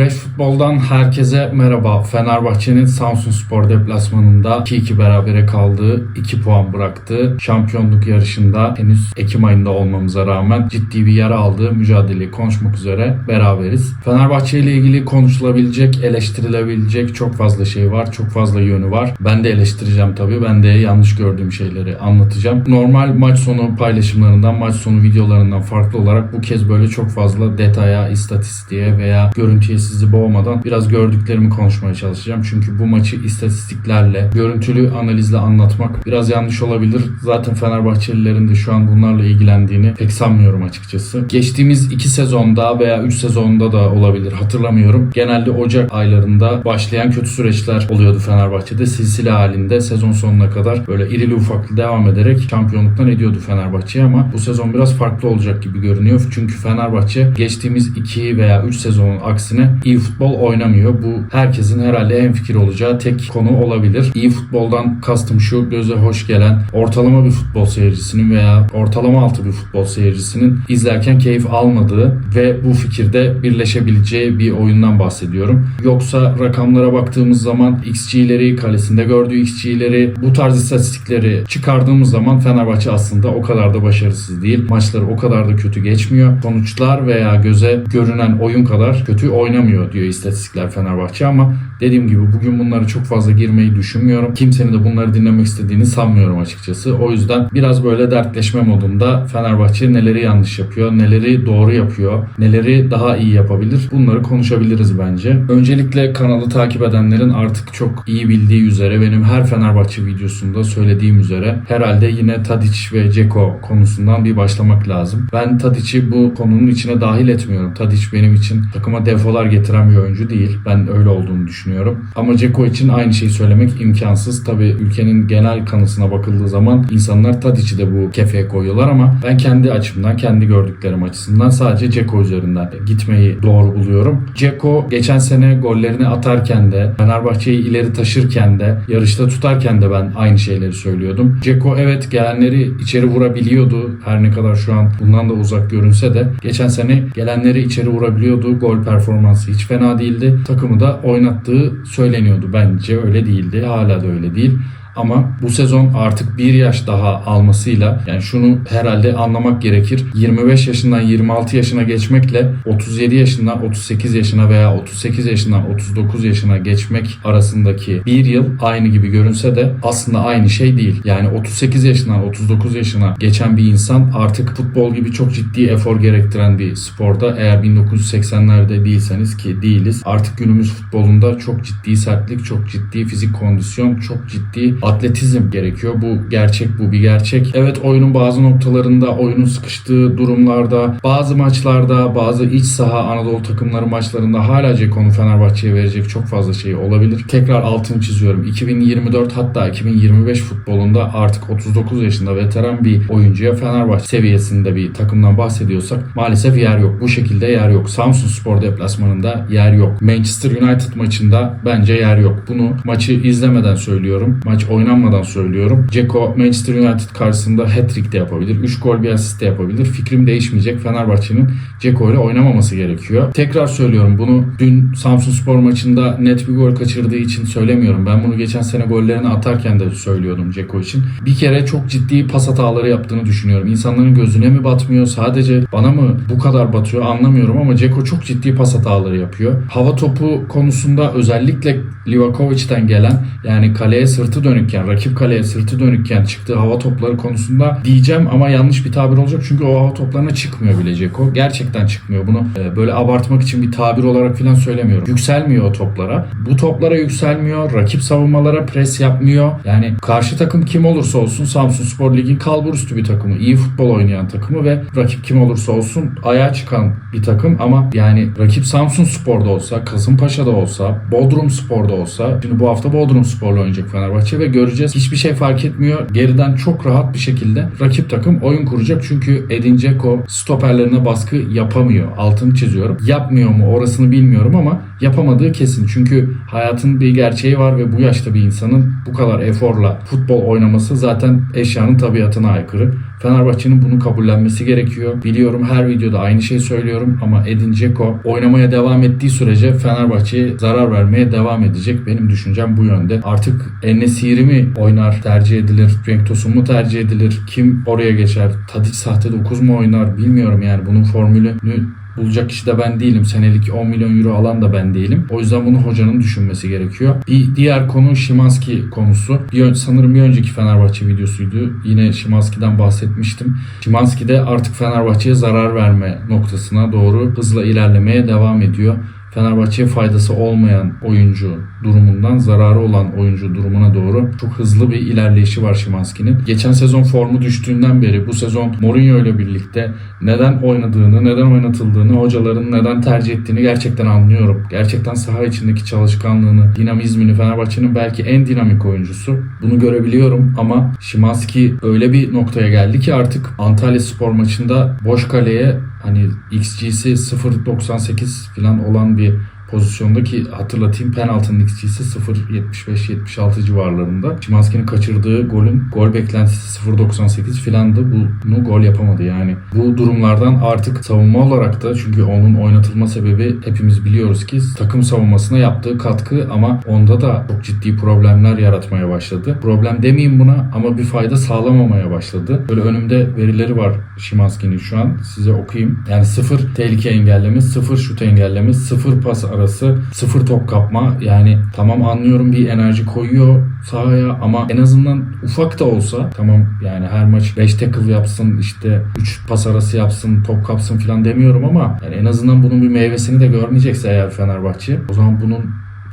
Fresh Futbol'dan herkese merhaba. Fenerbahçe'nin Samsun Spor deplasmanında 2-2 berabere kaldığı 2 puan bıraktığı şampiyonluk yarışında henüz Ekim ayında olmamıza rağmen ciddi bir yara aldığı mücadeleyi konuşmak üzere beraberiz. Fenerbahçe ile ilgili konuşulabilecek, eleştirilebilecek çok fazla şey var, çok fazla yönü var. Ben de eleştireceğim tabii. Ben de yanlış gördüğüm şeyleri anlatacağım. Normal maç sonu paylaşımlarından, maç sonu videolarından farklı olarak bu kez böyle çok fazla detaya, istatistiğe veya görüntüye sizi boğmadan biraz gördüklerimi konuşmaya çalışacağım. Çünkü bu maçı istatistiklerle, görüntülü analizle anlatmak biraz yanlış olabilir. Zaten Fenerbahçelilerin de şu an bunlarla ilgilendiğini pek sanmıyorum açıkçası. Geçtiğimiz iki sezonda veya üç sezonda da olabilir hatırlamıyorum. Genelde Ocak aylarında başlayan kötü süreçler oluyordu Fenerbahçe'de. Silsile halinde sezon sonuna kadar böyle irili ufaklı devam ederek şampiyonluktan ediyordu Fenerbahçe ama bu sezon biraz farklı olacak gibi görünüyor. Çünkü Fenerbahçe geçtiğimiz 2 veya 3 sezonun aksine iyi futbol oynamıyor. Bu herkesin herhalde en fikir olacağı tek konu olabilir. İyi futboldan kastım şu göze hoş gelen ortalama bir futbol seyircisinin veya ortalama altı bir futbol seyircisinin izlerken keyif almadığı ve bu fikirde birleşebileceği bir oyundan bahsediyorum. Yoksa rakamlara baktığımız zaman XG'leri, kalesinde gördüğü XG'leri, bu tarz istatistikleri çıkardığımız zaman Fenerbahçe aslında o kadar da başarısız değil. Maçları o kadar da kötü geçmiyor. Sonuçlar veya göze görünen oyun kadar kötü oynamıyor diyor istatistikler Fenerbahçe ama dediğim gibi bugün bunları çok fazla girmeyi düşünmüyorum. Kimsenin de bunları dinlemek istediğini sanmıyorum açıkçası. O yüzden biraz böyle dertleşme modunda Fenerbahçe neleri yanlış yapıyor, neleri doğru yapıyor, neleri daha iyi yapabilir bunları konuşabiliriz bence. Öncelikle kanalı takip edenlerin artık çok iyi bildiği üzere benim her Fenerbahçe videosunda söylediğim üzere herhalde yine Tadic ve Ceko konusundan bir başlamak lazım. Ben Tadic'i bu konunun içine dahil etmiyorum. Tadic benim için takıma defolar getiren bir oyuncu değil. Ben öyle olduğunu düşünüyorum. Ama Ceko için aynı şeyi söylemek imkansız. Tabii ülkenin genel kanısına bakıldığı zaman insanlar Tadic'i de bu kefeye koyuyorlar ama ben kendi açımdan, kendi gördüklerim açısından sadece Ceko üzerinden gitmeyi doğru buluyorum. Ceko geçen sene gollerini atarken de, Fenerbahçe'yi ileri taşırken de, yarışta tutarken de ben aynı şeyleri söylüyordum. Ceko evet gelenleri içeri vurabiliyordu. Her ne kadar şu an bundan da uzak görünse de geçen sene gelenleri içeri vurabiliyordu. Gol performansı hiç fena değildi. Takımı da oynattığı söyleniyordu. Bence öyle değildi. Hala da öyle değil. Ama bu sezon artık bir yaş daha almasıyla yani şunu herhalde anlamak gerekir. 25 yaşından 26 yaşına geçmekle 37 yaşından 38 yaşına veya 38 yaşından 39 yaşına geçmek arasındaki bir yıl aynı gibi görünse de aslında aynı şey değil. Yani 38 yaşından 39 yaşına geçen bir insan artık futbol gibi çok ciddi efor gerektiren bir sporda eğer 1980'lerde değilseniz ki değiliz. Artık günümüz futbolunda çok ciddi sertlik, çok ciddi fizik kondisyon, çok ciddi atletizm gerekiyor. Bu gerçek, bu bir gerçek. Evet oyunun bazı noktalarında, oyunun sıkıştığı durumlarda, bazı maçlarda, bazı iç saha Anadolu takımları maçlarında hala Ceko'nu Fenerbahçe'ye verecek çok fazla şey olabilir. Tekrar altını çiziyorum. 2024 hatta 2025 futbolunda artık 39 yaşında veteran bir oyuncuya Fenerbahçe seviyesinde bir takımdan bahsediyorsak maalesef yer yok. Bu şekilde yer yok. Samsun Spor deplasmanında yer yok. Manchester United maçında bence yer yok. Bunu maçı izlemeden söylüyorum. Maç oynanmadan söylüyorum. Ceko Manchester United karşısında hat-trick de yapabilir. 3 gol bir asist de yapabilir. Fikrim değişmeyecek. Fenerbahçe'nin Ceko ile oynamaması gerekiyor. Tekrar söylüyorum bunu dün Samsun Spor maçında net bir gol kaçırdığı için söylemiyorum. Ben bunu geçen sene gollerini atarken de söylüyordum Ceko için. Bir kere çok ciddi pas hataları yaptığını düşünüyorum. İnsanların gözüne mi batmıyor? Sadece bana mı bu kadar batıyor anlamıyorum ama Ceko çok ciddi pas hataları yapıyor. Hava topu konusunda özellikle Livakovic'den gelen yani kaleye sırtı dönükken, rakip kaleye sırtı dönükken çıktığı hava topları konusunda diyeceğim ama yanlış bir tabir olacak çünkü o hava toplarına çıkmıyor bile Ceko. Gerçekten çıkmıyor. Bunu e, böyle abartmak için bir tabir olarak falan söylemiyorum. Yükselmiyor o toplara. Bu toplara yükselmiyor. Rakip savunmalara pres yapmıyor. Yani karşı takım kim olursa olsun Samsun Spor Lig'in kalburüstü bir takımı. iyi futbol oynayan takımı ve rakip kim olursa olsun ayağa çıkan bir takım ama yani rakip Samsun Spor'da olsa, Kasımpaşa'da olsa, Bodrum Spor'da olsa şimdi bu hafta Bodrum Spor'la oynayacak Fenerbahçe ve göreceğiz. Hiçbir şey fark etmiyor. Geriden çok rahat bir şekilde rakip takım oyun kuracak. Çünkü Edin Dzeko stoperlerine baskı yapamıyor. Altını çiziyorum. Yapmıyor mu orasını bilmiyorum ama yapamadığı kesin. Çünkü hayatın bir gerçeği var ve bu yaşta bir insanın bu kadar eforla futbol oynaması zaten eşyanın tabiatına aykırı. Fenerbahçe'nin bunu kabullenmesi gerekiyor. Biliyorum her videoda aynı şeyi söylüyorum ama Edin Dzeko oynamaya devam ettiği sürece Fenerbahçe'ye zarar vermeye devam edecek. Benim düşüncem bu yönde. Artık Enesiri mi oynar tercih edilir? Cenk Tosun mu tercih edilir? Kim oraya geçer? Tadic sahte 9 mu oynar? Bilmiyorum yani bunun formülünü bulacak kişi de ben değilim. Senelik 10 milyon euro alan da ben değilim. O yüzden bunu hocanın düşünmesi gerekiyor. Bir diğer konu Şimanski konusu. Bir, sanırım bir önceki Fenerbahçe videosuydu. Yine Şimanski'den bahsetmiştim. Şimanski de artık Fenerbahçe'ye zarar verme noktasına doğru hızla ilerlemeye devam ediyor. Fenerbahçe'ye faydası olmayan oyuncu durumundan zararı olan oyuncu durumuna doğru çok hızlı bir ilerleyişi var Şimanski'nin. Geçen sezon formu düştüğünden beri bu sezon Mourinho ile birlikte neden oynadığını, neden oynatıldığını, hocaların neden tercih ettiğini gerçekten anlıyorum. Gerçekten saha içindeki çalışkanlığını, dinamizmini Fenerbahçe'nin belki en dinamik oyuncusu. Bunu görebiliyorum ama Şimanski öyle bir noktaya geldi ki artık Antalya Spor maçında boş kaleye hani XG'si 0.98 falan olan bir pozisyonda ki hatırlatayım penaltının XG'si 0.75-76 civarlarında. Şimanski'nin kaçırdığı golün gol beklentisi 0.98 filandı. Bunu gol yapamadı yani. Bu durumlardan artık savunma olarak da çünkü onun oynatılma sebebi hepimiz biliyoruz ki takım savunmasına yaptığı katkı ama onda da çok ciddi problemler yaratmaya başladı. Problem demeyeyim buna ama bir fayda sağlamamaya başladı. Böyle önümde verileri var Şimanski'nin şu an. Size okuyayım. Yani sıfır tehlike engelleme, sıfır şut engelleme, sıfır pas arası, sıfır top kapma. Yani tamam anlıyorum bir enerji koyuyor sahaya ama en azından ufak da olsa tamam yani her maç 5 tackle yapsın işte 3 pas arası yapsın top kapsın falan demiyorum ama yani en azından bunun bir meyvesini de görmeyecekse eğer Fenerbahçe o zaman bunun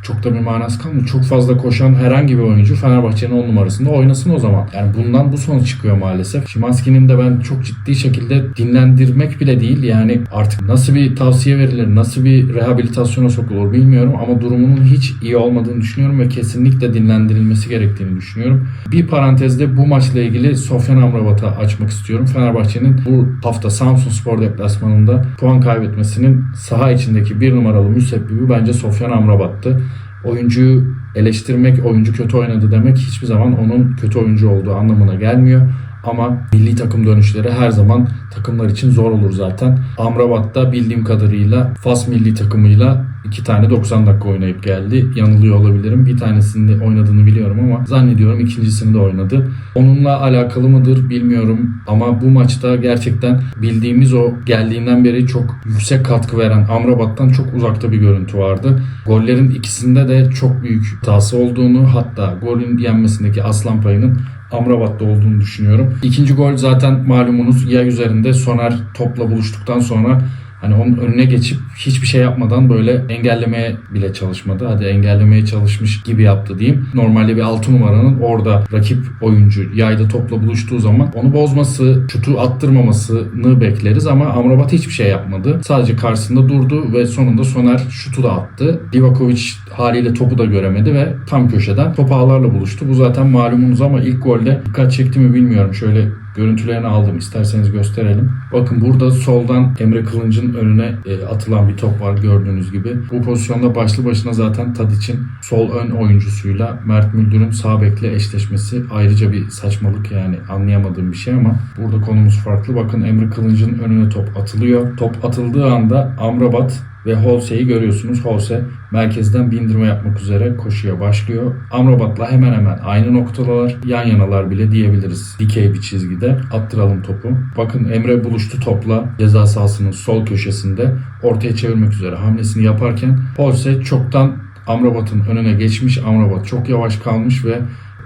çok da bir manası kalmıyor. Çok fazla koşan herhangi bir oyuncu Fenerbahçe'nin 10 numarasında oynasın o zaman. Yani bundan bu sonuç çıkıyor maalesef. Şimanski'nin de ben çok ciddi şekilde dinlendirmek bile değil yani artık nasıl bir tavsiye verilir, nasıl bir rehabilitasyona sokulur bilmiyorum ama durumunun hiç iyi olmadığını düşünüyorum ve kesinlikle dinlendirilmesi gerektiğini düşünüyorum. Bir parantezde bu maçla ilgili Sofyan Amrabat'a açmak istiyorum. Fenerbahçe'nin bu hafta Samsun Spor deplasmanında puan kaybetmesinin saha içindeki bir numaralı müsebbibi bence Sofyan Amrabat'tı oyuncuyu eleştirmek, oyuncu kötü oynadı demek hiçbir zaman onun kötü oyuncu olduğu anlamına gelmiyor. Ama milli takım dönüşleri her zaman takımlar için zor olur zaten. Amrabat'ta bildiğim kadarıyla Fas milli takımıyla iki tane 90 dakika oynayıp geldi. Yanılıyor olabilirim. Bir tanesinde oynadığını biliyorum ama zannediyorum ikincisini de oynadı. Onunla alakalı mıdır bilmiyorum ama bu maçta gerçekten bildiğimiz o geldiğinden beri çok yüksek katkı veren Amrabat'tan çok uzakta bir görüntü vardı. Gollerin ikisinde de çok büyük hatası olduğunu hatta golün yenmesindeki aslan payının Amrabat'ta olduğunu düşünüyorum. İkinci gol zaten malumunuz yay üzerinde Soner topla buluştuktan sonra hani onun önüne geçip hiçbir şey yapmadan böyle engellemeye bile çalışmadı. Hadi engellemeye çalışmış gibi yaptı diyeyim. Normalde bir 6 numaranın orada rakip oyuncu yayda topla buluştuğu zaman onu bozması, şutu attırmamasını bekleriz ama Amrabat hiçbir şey yapmadı. Sadece karşısında durdu ve sonunda Soner şutu da attı. Livakovic haliyle topu da göremedi ve tam köşeden top ağlarla buluştu. Bu zaten malumunuz ama ilk golde dikkat çekti mi bilmiyorum. Şöyle görüntülerini aldım. İsterseniz gösterelim. Bakın burada soldan Emre Kılınç'ın önüne e, atılan bir top var gördüğünüz gibi. Bu pozisyonda başlı başına zaten Tadic'in sol ön oyuncusuyla Mert Müldür'ün sağ bekle eşleşmesi ayrıca bir saçmalık yani anlayamadığım bir şey ama burada konumuz farklı. Bakın Emre Kılınç'ın önüne top atılıyor. Top atıldığı anda Amrabat ve Holse'yi görüyorsunuz. Holse merkezden bindirme yapmak üzere koşuya başlıyor. Amrabat'la hemen hemen aynı noktalar, yan yanalar bile diyebiliriz. Dikey bir çizgide. Attıralım topu. Bakın Emre buluştu topla ceza sahasının sol köşesinde ortaya çevirmek üzere hamlesini yaparken Holse çoktan Amrabat'ın önüne geçmiş. Amrabat çok yavaş kalmış ve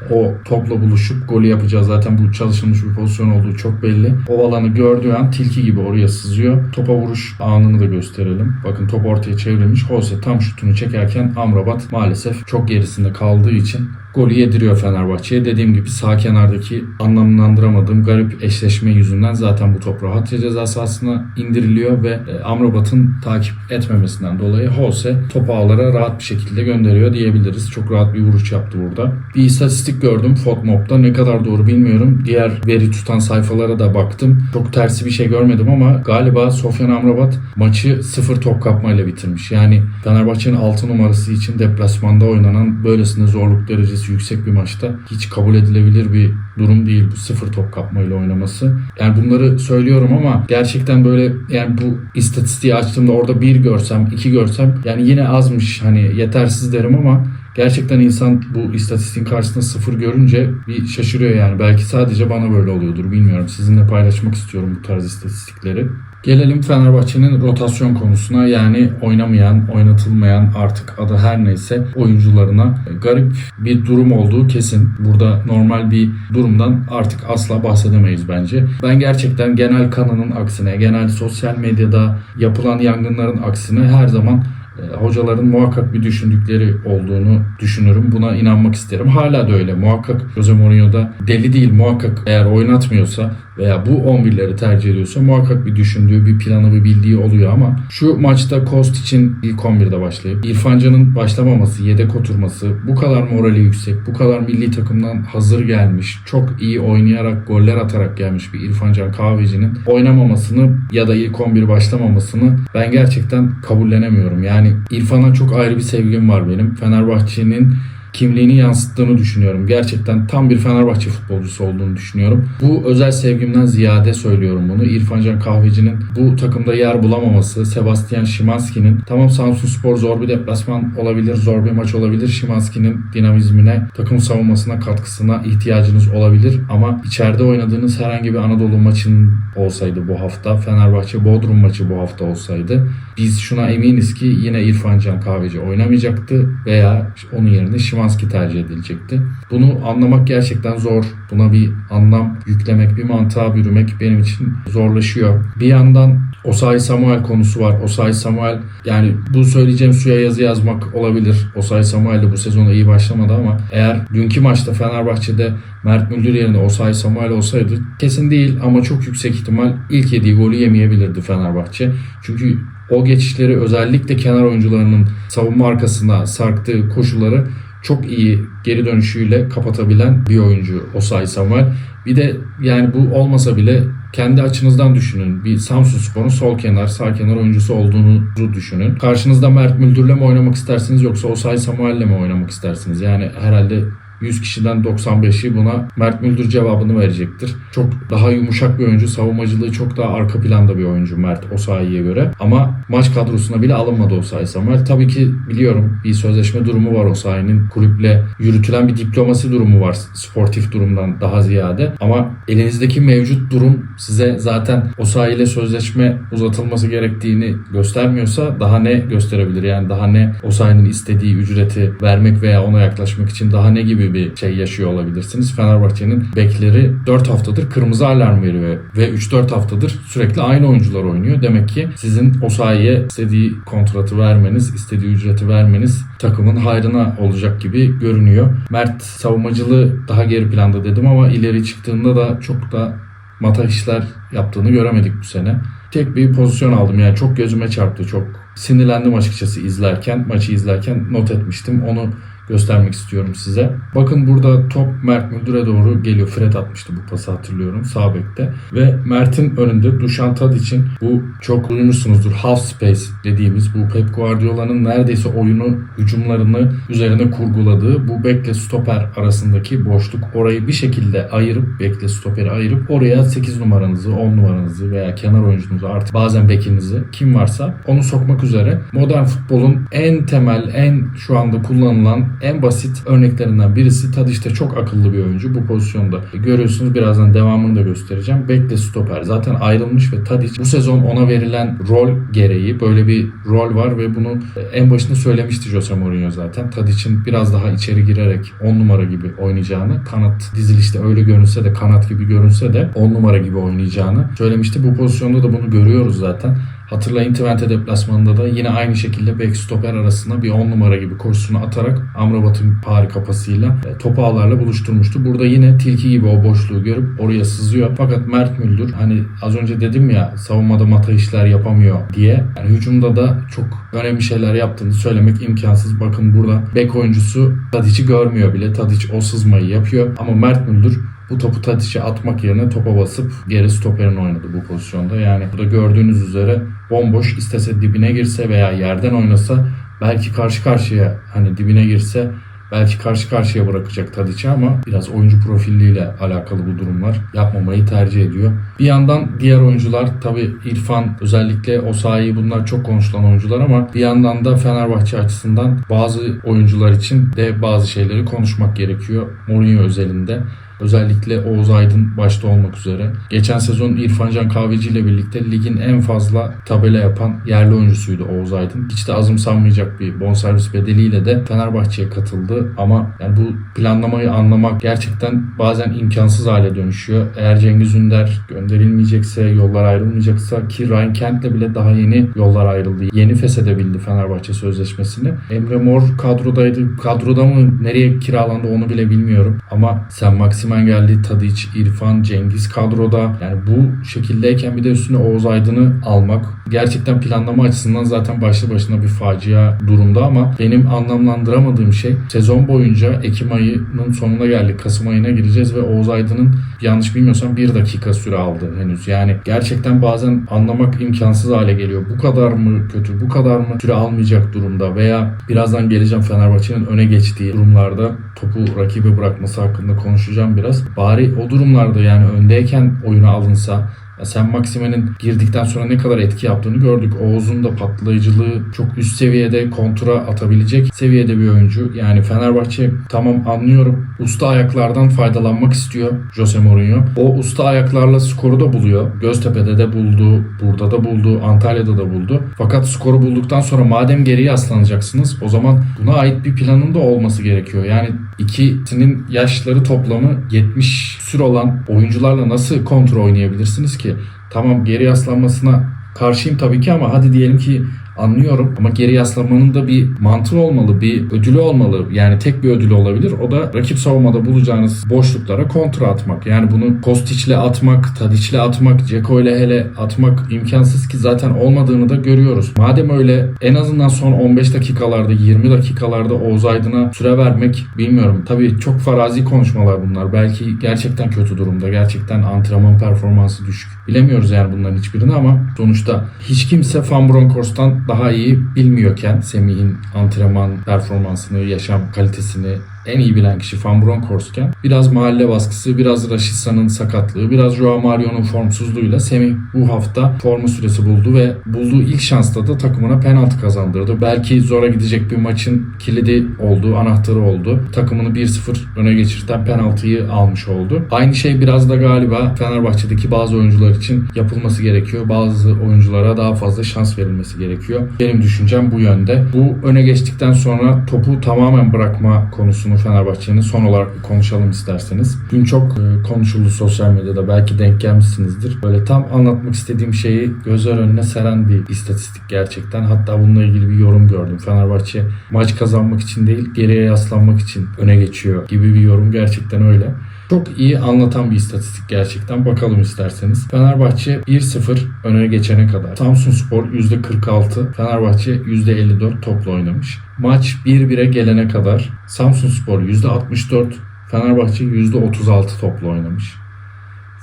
o topla buluşup golü yapacağı zaten bu çalışılmış bir pozisyon olduğu çok belli. O alanı gördüğü an tilki gibi oraya sızıyor. Topa vuruş anını da gösterelim. Bakın top ortaya çevrilmiş. Jose tam şutunu çekerken Amrabat maalesef çok gerisinde kaldığı için golü yediriyor Fenerbahçe'ye. Dediğim gibi sağ kenardaki anlamlandıramadığım garip eşleşme yüzünden zaten bu top rahatça ceza sahasına indiriliyor ve e, Amrabat'ın takip etmemesinden dolayı Jose topu ağlara rahat bir şekilde gönderiyor diyebiliriz. Çok rahat bir vuruş yaptı burada. Bir istatistik gördüm Fotmob'da. Ne kadar doğru bilmiyorum. Diğer veri tutan sayfalara da baktım. Çok tersi bir şey görmedim ama galiba Sofyan Amrabat maçı sıfır top kapmayla bitirmiş. Yani Fenerbahçe'nin 6 numarası için deplasmanda oynanan böylesine zorluk derecesi yüksek bir maçta hiç kabul edilebilir bir durum değil bu sıfır top kapmayla oynaması. Yani bunları söylüyorum ama gerçekten böyle yani bu istatistiği açtığımda orada bir görsem, iki görsem yani yine azmış hani yetersiz derim ama gerçekten insan bu istatistiğin karşısında sıfır görünce bir şaşırıyor yani. Belki sadece bana böyle oluyordur bilmiyorum. Sizinle paylaşmak istiyorum bu tarz istatistikleri. Gelelim Fenerbahçe'nin rotasyon konusuna yani oynamayan, oynatılmayan artık adı her neyse oyuncularına garip bir durum olduğu kesin. Burada normal bir durumdan artık asla bahsedemeyiz bence. Ben gerçekten genel kanının aksine, genel sosyal medyada yapılan yangınların aksine her zaman e, hocaların muhakkak bir düşündükleri olduğunu düşünürüm. Buna inanmak isterim. Hala da öyle. Muhakkak Jose Mourinho da deli değil. Muhakkak eğer oynatmıyorsa veya bu 11'leri tercih ediyorsa muhakkak bir düşündüğü, bir planı, bir bildiği oluyor ama şu maçta Kost için ilk 11'de başlayıp İrfan Can'ın başlamaması, yedek oturması, bu kadar morali yüksek, bu kadar milli takımdan hazır gelmiş, çok iyi oynayarak, goller atarak gelmiş bir İrfan Can Kahveci'nin oynamamasını ya da ilk 11 başlamamasını ben gerçekten kabullenemiyorum. Yani İrfan'a çok ayrı bir sevgim var benim. Fenerbahçe'nin kimliğini yansıttığını düşünüyorum. Gerçekten tam bir Fenerbahçe futbolcusu olduğunu düşünüyorum. Bu özel sevgimden ziyade söylüyorum bunu. İrfan Can Kahveci'nin bu takımda yer bulamaması, Sebastian Szymanski'nin tamam Samsun Spor zor bir deplasman olabilir, zor bir maç olabilir. Szymanski'nin dinamizmine, takım savunmasına katkısına ihtiyacınız olabilir ama içeride oynadığınız herhangi bir Anadolu maçın olsaydı bu hafta, Fenerbahçe Bodrum maçı bu hafta olsaydı biz şuna eminiz ki yine İrfan Can Kahveci oynamayacaktı veya onun yerine Szymanski tercih edilecekti. Bunu anlamak gerçekten zor. Buna bir anlam yüklemek, bir mantığa bürümek benim için zorlaşıyor. Bir yandan Osay Samuel konusu var. Osay Samuel yani bu söyleyeceğim suya yazı yazmak olabilir. Osay Samuel de bu sezona iyi başlamadı ama eğer dünkü maçta Fenerbahçe'de Mert Müldür yerine Osay Samuel olsaydı kesin değil ama çok yüksek ihtimal ilk yediği golü yemeyebilirdi Fenerbahçe. Çünkü o geçişleri özellikle kenar oyuncularının savunma arkasına sarktığı koşulları çok iyi geri dönüşüyle kapatabilen bir oyuncu Osay Samuel. Bir de yani bu olmasa bile kendi açınızdan düşünün. Bir Samsun Spor'un sol kenar, sağ kenar oyuncusu olduğunu düşünün. Karşınızda Mert Müldür'le mi oynamak istersiniz yoksa Osay Samuel'le mi oynamak istersiniz? Yani herhalde 100 kişiden 95'i buna Mert Müldür cevabını verecektir. Çok daha yumuşak bir oyuncu. Savunmacılığı çok daha arka planda bir oyuncu Mert Osayi'ye göre. Ama maç kadrosuna bile alınmadı Osayi Samuel. Tabii ki biliyorum bir sözleşme durumu var Osayi'nin. Kulüple yürütülen bir diplomasi durumu var. Sportif durumdan daha ziyade. Ama elinizdeki mevcut durum size zaten Osayi ile sözleşme uzatılması gerektiğini göstermiyorsa daha ne gösterebilir? Yani daha ne Osayi'nin istediği ücreti vermek veya ona yaklaşmak için daha ne gibi bir şey yaşıyor olabilirsiniz. Fenerbahçe'nin bekleri 4 haftadır kırmızı alarm veriyor ve 3-4 haftadır sürekli aynı oyuncular oynuyor. Demek ki sizin o sayeye istediği kontratı vermeniz, istediği ücreti vermeniz takımın hayrına olacak gibi görünüyor. Mert savunmacılığı daha geri planda dedim ama ileri çıktığında da çok da mata işler yaptığını göremedik bu sene. Tek bir pozisyon aldım yani çok gözüme çarptı çok sinirlendim açıkçası izlerken maçı izlerken not etmiştim onu göstermek istiyorum size. Bakın burada top Mert Müldür'e doğru geliyor. Fred atmıştı bu pası hatırlıyorum sağ bekte. Ve Mert'in önünde Dušan Tadić'in bu çok duymuşsunuzdur half space dediğimiz bu Pep Guardiola'nın neredeyse oyunu hücumlarını üzerine kurguladığı bu bekle stoper arasındaki boşluk orayı bir şekilde ayırıp bekle stoperi ayırıp oraya 8 numaranızı 10 numaranızı veya kenar oyuncunuzu artık bazen bekinizi kim varsa onu sokmak üzere modern futbolun en temel en şu anda kullanılan en basit örneklerinden birisi Tadic de çok akıllı bir oyuncu bu pozisyonda. Görüyorsunuz birazdan devamını da göstereceğim. Bekle stoper zaten ayrılmış ve Tadic bu sezon ona verilen rol gereği böyle bir rol var ve bunu en başında söylemişti Jose Mourinho zaten. Tadic'in biraz daha içeri girerek 10 numara gibi oynayacağını, kanat dizilişte öyle görünse de kanat gibi görünse de 10 numara gibi oynayacağını söylemişti. Bu pozisyonda da bunu görüyoruz zaten. Hatırlayın Twente deplasmanında da yine aynı şekilde bek stoper arasında bir 10 numara gibi koşusunu atarak Amrabat'ın harika pasıyla e, topu ağlarla buluşturmuştu. Burada yine tilki gibi o boşluğu görüp oraya sızıyor. Fakat Mert Müldür hani az önce dedim ya savunmada mata işler yapamıyor diye. Yani hücumda da çok önemli şeyler yaptığını söylemek imkansız. Bakın burada bek oyuncusu Tadic'i görmüyor bile. Tadic o sızmayı yapıyor. Ama Mert Müldür bu topu Tadic'e atmak yerine topa basıp geri stoperin oynadı bu pozisyonda. Yani burada gördüğünüz üzere bomboş istese dibine girse veya yerden oynasa belki karşı karşıya hani dibine girse belki karşı karşıya bırakacak Tadic'i ama biraz oyuncu profiliyle alakalı bu durumlar. Yapmamayı tercih ediyor. Bir yandan diğer oyuncular tabi İrfan özellikle Osayi bunlar çok konuşulan oyuncular ama bir yandan da Fenerbahçe açısından bazı oyuncular için de bazı şeyleri konuşmak gerekiyor. Mourinho özelinde. Özellikle Oğuz Aydın başta olmak üzere. Geçen sezon İrfan Can Kahveci ile birlikte ligin en fazla tabela yapan yerli oyuncusuydu Oğuz Aydın. Hiç de azımsanmayacak bir bonservis bedeliyle de Fenerbahçe'ye katıldı. Ama yani bu planlamayı anlamak gerçekten bazen imkansız hale dönüşüyor. Eğer Cengiz Ünder gönderilmeyecekse, yollar ayrılmayacaksa ki Ryan Kent'le bile daha yeni yollar ayrıldı. Yeni feshedebildi Fenerbahçe sözleşmesini. Emre Mor kadrodaydı. Kadroda mı nereye kiralandı onu bile bilmiyorum. Ama sen Maksimen geldi. Tadiç, İrfan, Cengiz kadroda. Yani bu şekildeyken bir de üstüne Oğuz Aydın'ı almak gerçekten planlama açısından zaten başlı başına bir facia durumda ama benim anlamlandıramadığım şey sezon boyunca Ekim ayının sonuna geldik. Kasım ayına gireceğiz ve Oğuz Aydın'ın yanlış bilmiyorsam bir dakika süre aldı henüz. Yani gerçekten bazen anlamak imkansız hale geliyor. Bu kadar mı kötü, bu kadar mı süre almayacak durumda veya birazdan geleceğim Fenerbahçe'nin öne geçtiği durumlarda topu rakibe bırakması hakkında konuşacağım biraz. Bari o durumlarda yani öndeyken oyuna alınsa sen Maksime'nin girdikten sonra ne kadar etki yaptığını gördük. Oğuz'un da patlayıcılığı çok üst seviyede kontra atabilecek seviyede bir oyuncu. Yani Fenerbahçe tamam anlıyorum. Usta ayaklardan faydalanmak istiyor Jose Mourinho. O usta ayaklarla skoru da buluyor. Göztepe'de de buldu, burada da buldu, Antalya'da da buldu. Fakat skoru bulduktan sonra madem geriye yaslanacaksınız o zaman buna ait bir planın da olması gerekiyor. Yani ikisinin yaşları toplamı 70 sür olan oyuncularla nasıl kontrol oynayabilirsiniz ki? Tamam geri yaslanmasına karşıyım tabii ki ama hadi diyelim ki anlıyorum ama geri yaslanmanın da bir mantığı olmalı, bir ödülü olmalı. Yani tek bir ödülü olabilir. O da rakip savunmada bulacağınız boşluklara kontra atmak. Yani bunu Kostic'le atmak, Tadic'le atmak, Ceko ile hele atmak imkansız ki zaten olmadığını da görüyoruz. Madem öyle en azından son 15 dakikalarda, 20 dakikalarda Oğuz Aydın'a süre vermek bilmiyorum. Tabii çok farazi konuşmalar bunlar. Belki gerçekten kötü durumda. Gerçekten antrenman performansı düşük. Bilemiyoruz yani bunların hiçbirini ama sonuçta hiç kimse Van Bronckhorst'tan daha iyi bilmiyorken Semih'in antrenman performansını, yaşam kalitesini en iyi bilen kişi Van Bronckhorst'ken biraz mahalle baskısı, biraz Raşitsa'nın sakatlığı, biraz Joao Mario'nun formsuzluğuyla Semih bu hafta forma süresi buldu ve bulduğu ilk şansta da takımına penaltı kazandırdı. Belki zora gidecek bir maçın kilidi oldu, anahtarı oldu. Takımını 1-0 öne geçirten penaltıyı almış oldu. Aynı şey biraz da galiba Fenerbahçe'deki bazı oyuncular için yapılması gerekiyor. Bazı oyunculara daha fazla şans verilmesi gerekiyor. Benim düşüncem bu yönde. Bu öne geçtikten sonra topu tamamen bırakma konusunu Fenerbahçe'nin son olarak bir konuşalım isterseniz. Dün çok e, konuşuldu sosyal medyada. Belki denk gelmişsinizdir. Böyle tam anlatmak istediğim şeyi gözler önüne seren bir istatistik gerçekten. Hatta bununla ilgili bir yorum gördüm. Fenerbahçe maç kazanmak için değil geriye yaslanmak için öne geçiyor gibi bir yorum gerçekten öyle. Çok iyi anlatan bir istatistik gerçekten. Bakalım isterseniz. Fenerbahçe 1-0 öne geçene kadar. Samsun Spor %46, Fenerbahçe %54 topla oynamış. Maç 1-1'e gelene kadar Samsun Spor %64, Fenerbahçe %36 topla oynamış.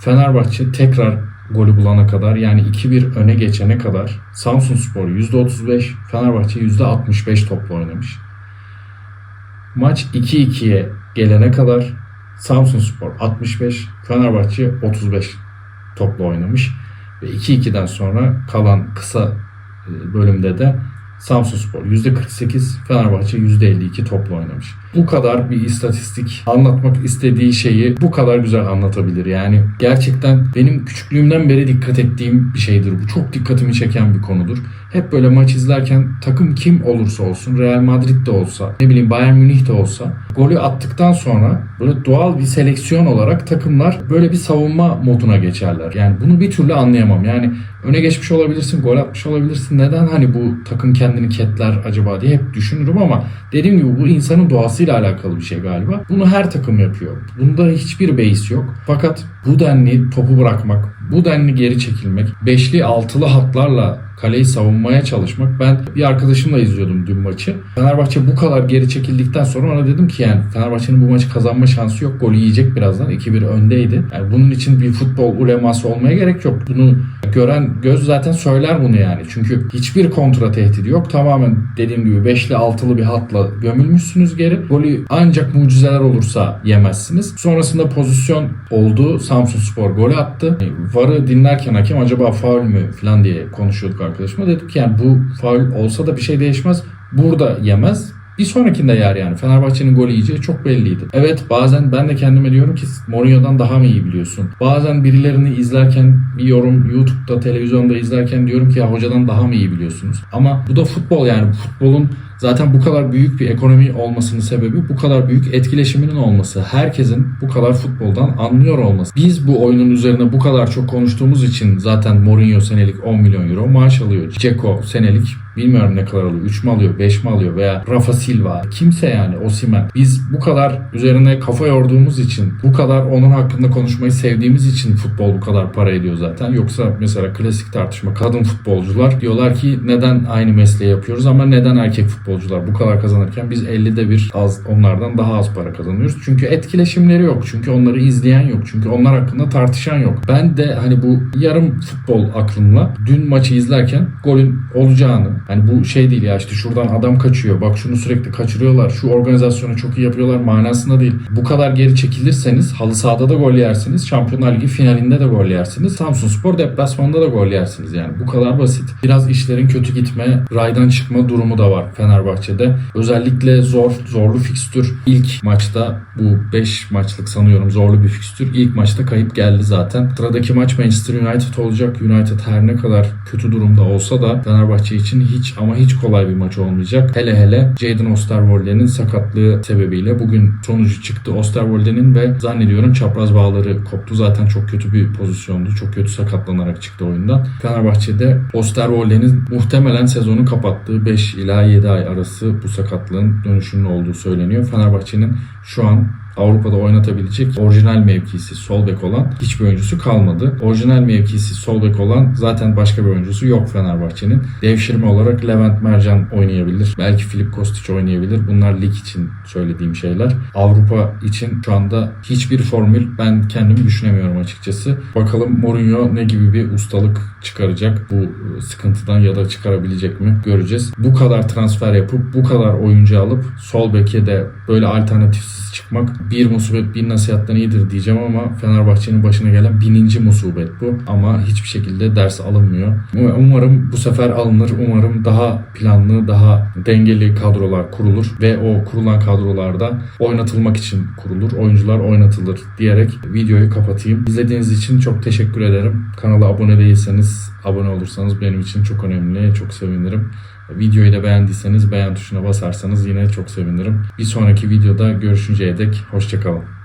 Fenerbahçe tekrar golü bulana kadar yani 2-1 öne geçene kadar Samsun Spor %35, Fenerbahçe %65 topla oynamış. Maç 2-2'ye gelene kadar Samsun Spor 65, Fenerbahçe 35 topla oynamış. Ve 2-2'den sonra kalan kısa e, bölümde de Samsun Spor %48, Fenerbahçe %52 topla oynamış. Bu kadar bir istatistik anlatmak istediği şeyi bu kadar güzel anlatabilir. Yani gerçekten benim küçüklüğümden beri dikkat ettiğim bir şeydir. Bu çok dikkatimi çeken bir konudur. Hep böyle maç izlerken takım kim olursa olsun Real Madrid de olsa ne bileyim Bayern Münih de olsa golü attıktan sonra böyle doğal bir seleksiyon olarak takımlar böyle bir savunma moduna geçerler. Yani bunu bir türlü anlayamam. Yani öne geçmiş olabilirsin, gol atmış olabilirsin. Neden hani bu takım kendini ketler acaba diye hep düşünürüm ama dediğim gibi bu insanın doğasıyla alakalı bir şey galiba. Bunu her takım yapıyor. Bunda hiçbir beis yok. Fakat bu denli topu bırakmak, bu denli geri çekilmek, beşli altılı hatlarla kaleyi savunmaya çalışmak. Ben bir arkadaşımla izliyordum dün maçı. Fenerbahçe bu kadar geri çekildikten sonra ona dedim ki yani Fenerbahçe'nin bu maçı kazanma şansı yok. Golü yiyecek birazdan. 2-1 öndeydi. Yani bunun için bir futbol uleması olmaya gerek yok. Bunu gören göz zaten söyler bunu yani. Çünkü hiçbir kontra tehdidi yok. Tamamen dediğim gibi 5'li 6'lı bir hatla gömülmüşsünüz geri. Golü ancak mucizeler olursa yemezsiniz. Sonrasında pozisyon oldu. Samsun Spor golü attı. Varı dinlerken hakem acaba faul mü falan diye konuşuyorduk arkadaşımla. Dedik ki yani bu faul olsa da bir şey değişmez. Burada yemez. Bir sonrakinde yer yani. Fenerbahçe'nin gol yiyeceği çok belliydi. Evet bazen ben de kendime diyorum ki Mourinho'dan daha mı iyi biliyorsun? Bazen birilerini izlerken bir yorum YouTube'da, televizyonda izlerken diyorum ki ya hocadan daha mı iyi biliyorsunuz? Ama bu da futbol yani. Futbolun Zaten bu kadar büyük bir ekonomi olmasının sebebi bu kadar büyük etkileşiminin olması. Herkesin bu kadar futboldan anlıyor olması. Biz bu oyunun üzerine bu kadar çok konuştuğumuz için zaten Mourinho senelik 10 milyon euro maaş alıyor. Ceko senelik bilmiyorum ne kadar alıyor. 3 mü alıyor, 5 mi alıyor veya Rafa Silva. Kimse yani Osimhen. Biz bu kadar üzerine kafa yorduğumuz için, bu kadar onun hakkında konuşmayı sevdiğimiz için futbol bu kadar para ediyor zaten. Yoksa mesela klasik tartışma kadın futbolcular diyorlar ki neden aynı mesleği yapıyoruz ama neden erkek futbolcular bu kadar kazanırken biz 50'de bir az onlardan daha az para kazanıyoruz. Çünkü etkileşimleri yok. Çünkü onları izleyen yok. Çünkü onlar hakkında tartışan yok. Ben de hani bu yarım futbol aklımla dün maçı izlerken golün olacağını hani bu şey değil ya işte şuradan adam kaçıyor. Bak şunu sürekli kaçırıyorlar. Şu organizasyonu çok iyi yapıyorlar manasında değil. Bu kadar geri çekilirseniz halı sahada da gol yersiniz. Şampiyonlar Ligi finalinde de gol yersiniz. Samsun Spor deplasmanında da gol yersiniz yani. Bu kadar basit. Biraz işlerin kötü gitme, raydan çıkma durumu da var Fenerbahçe'de. Özellikle zor, zorlu fikstür. İlk maçta bu 5 maçlık sanıyorum zorlu bir fikstür. İlk maçta kayıp geldi zaten. Sıradaki maç Manchester United olacak. United her ne kadar kötü durumda olsa da Fenerbahçe için hiç ama hiç kolay bir maç olmayacak. Hele hele Jadon Osterwolde'nin sakatlığı sebebiyle bugün sonucu çıktı Osterwolde'nin ve zannediyorum çapraz bağları koptu. Zaten çok kötü bir pozisyondu. Çok kötü sakatlanarak çıktı oyundan. Fenerbahçe'de Osterwolde'nin muhtemelen sezonu kapattığı 5 ila 7 ay arası bu sakatlığın dönüşünün olduğu söyleniyor. Fenerbahçe'nin şu an Avrupa'da oynatabilecek orijinal mevkisi sol bek olan hiçbir oyuncusu kalmadı. Orijinal mevkisi sol bek olan zaten başka bir oyuncusu yok Fenerbahçe'nin. Devşirme olarak Levent Mercan oynayabilir. Belki Filip Kostic oynayabilir. Bunlar lig için söylediğim şeyler. Avrupa için şu anda hiçbir formül ben kendim düşünemiyorum açıkçası. Bakalım Mourinho ne gibi bir ustalık çıkaracak bu sıkıntıdan ya da çıkarabilecek mi göreceğiz. Bu kadar transfer yapıp bu kadar oyuncu alıp sol beke de böyle alternatifsiz çıkmak bir musibet bin nasihattan iyidir diyeceğim ama Fenerbahçe'nin başına gelen bininci musibet bu. Ama hiçbir şekilde ders alınmıyor. Umarım bu sefer alınır. Umarım daha planlı, daha dengeli kadrolar kurulur ve o kurulan kadrolarda oynatılmak için kurulur. Oyuncular oynatılır diyerek videoyu kapatayım. İzlediğiniz için çok teşekkür ederim. Kanala abone değilseniz abone olursanız benim için çok önemli. Çok sevinirim. Videoyu da beğendiyseniz beğen tuşuna basarsanız yine çok sevinirim. Bir sonraki videoda görüşünceye dek hoşçakalın.